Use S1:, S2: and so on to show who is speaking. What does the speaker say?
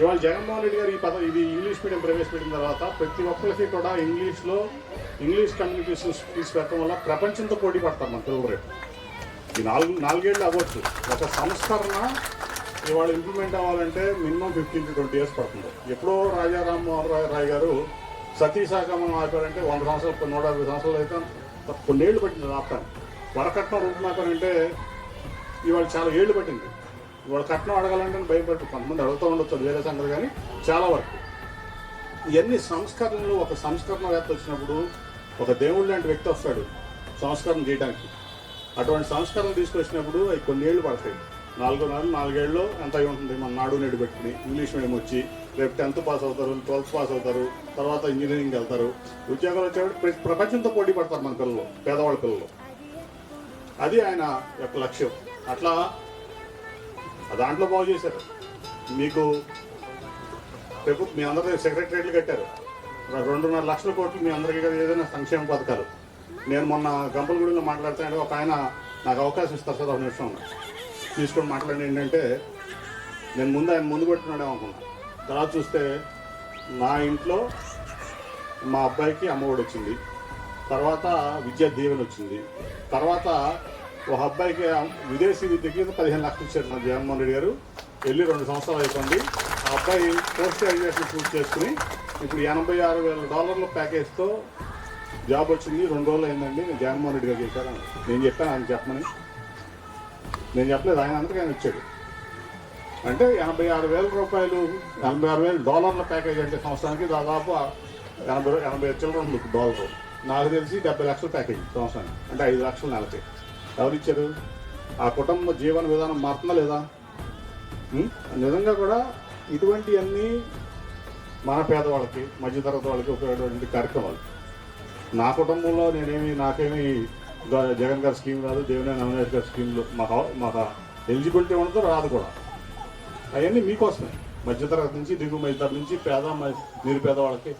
S1: ఇవాళ జగన్మోహన్ రెడ్డి గారు ఈ పద ఇది ఇంగ్లీష్ మీడియం ప్రవేశపెట్టిన తర్వాత ప్రతి ఒక్కరికి కూడా ఇంగ్లీష్లో ఇంగ్లీష్ కమ్యూనికేషన్ స్కిల్స్ పెట్టడం వల్ల ప్రపంచంతో పోటీ పడతారు మన తెలుగు రేపు ఈ నాలుగు నాలుగేళ్ళు అవ్వచ్చు. ఒక సంస్కరణ ఇవాళ ఇంప్లిమెంట్ అవ్వాలంటే minimum fifteen to twenty years పడుతుంది. ఎప్పుడో రాజా రామ్మోహన్ రాయ్ రాయ్ గారు సతీ శాఖమం ఆపారంటే వంద సంవత్సరాలు నూట యాభై సంవత్సరాలు అయితే కొన్నేళ్ళు పట్టింది ఆపటానికి వరకట్నం రూపుమాపారంటే ఇవాళ చాలా ఏళ్ళు పట్టింది. ఇవాళ కట్నం అడగాలంటే భయపడి కొంతమంది అడుగుతూ ఉండొచ్చు వేరే సంగతి కానీ చాలా వరకు. ఇవన్నీ సంస్కరణలు ఒక సంస్కరణవేత్త వచ్చినప్పుడు ఒక దేవుడు లాంటి వ్యక్తి వస్తాడు సంస్కరణ చేయడానికి. అటువంటి సంస్కరణ తీసుకొచ్చినప్పుడు అవి కొన్ని ఏళ్ళు పడతాయి. నాలుగో నెలలు నాలుగేళ్ళు ఎంత అయి ఉంటుంది? మన నాడు నేడు పెట్టుకుని ఇంగ్లీష్ మీడియం వచ్చి రేపు టెన్త్ పాస్ అవుతారు ట్వెల్త్ పాస్ అవుతారు తర్వాత ఇంజనీరింగ్ వెళ్తారు. ఉద్యోగాలు వచ్చేవాడు ప్ర- ప్రపంచంతో పోటీ పడతారు మన పిల్లలు పేదవాళ్ళ పిల్లలు. అది ఆయన యొక్క లక్ష్యం. అట్లా దాంట్లో బాగు చేశారు. మీకు ప్రభుత్వం మీ అందరూ సెక్రటరీలు కట్టారు. రెండున్నర లక్షల కోట్లు మీ అందరికీ కదా ఏదైనా సంక్షేమ పథకాలు. నేను మొన్న గంపలగూడలో మాట్లాడుతున్నాడు ఒక ఆయన నాకు అవకాశం ఇస్తారు సార్ ఒక నిమిషం తీసుకొని మాట్లాడి ఏంటంటే నేను ముందు ఆయన ముందు పెట్టుకున్నాడే అనుకున్నా తర్వాత చూస్తే నా ఇంట్లో మా అబ్బాయికి అమ్మఒడి వచ్చింది. తర్వాత విద్యా దీవెన వచ్చింది. తర్వాత ఒక అబ్బాయికి విదేశీ విద్యకి పదిహేను లక్షలు ఇచ్చారు మన జగన్మోహన్ రెడ్డి గారు. వెళ్ళి రెండు సంవత్సరాలు అయిపోయింది ఆ అబ్బాయి పోస్ట్ గ్రాడ్యుయేషన్ పూర్తి చేసుకుని ఇప్పుడు ఎనభై ఆరు వేల డాలర్ల ప్యాకేజ్తో జాబ్ వచ్చింది. రెండు రోజులు అయిందండి. నేను జగన్మోహన్ రెడ్డి గారు చేశాను నేను చెప్పాను ఆయన చెప్పమని. నేను చెప్పలేదు. ఆయన అంతగా ఆయన ఇచ్చాడు అంటే ఎనభై ఆరు వేల రూపాయలు ఎనభై ఆరు వేల డాలర్ల ప్యాకేజ్ అంటే సంవత్సరానికి దాదాపు ఎనభై ఎనభై చిల్లర ఉంది డాలర్. నాకు తెలిసి డెబ్బై లక్షల ప్యాకేజ్ సంవత్సరానికి. అంటే ఐదు లక్షలు నెలకి ఎవరిచ్చారు ఆ కుటుంబ జీవన విధానం మారుతుందా లేదా? నిజంగా కూడా ఇటువంటివన్నీ మన పేదవాళ్ళకి మధ్యతరగతి వాళ్ళకి ఉపయోగపడేటువంటి కార్యక్రమాలు. నా కుటుంబంలో నేనేమి నాకేమి జగన్ గారి స్కీమ్ రాదు దేవినేని అవినాష్ గారి స్కీమ్లు మాకు మాకు ఎలిజిబిలిటీ ఉండదు రాదు కూడా. అవన్నీ మీకోసమే. మధ్యతరగతి నుంచి దిగువ మధ్యతరగతి నుంచి పేద నిరుపేద వాళ్ళకి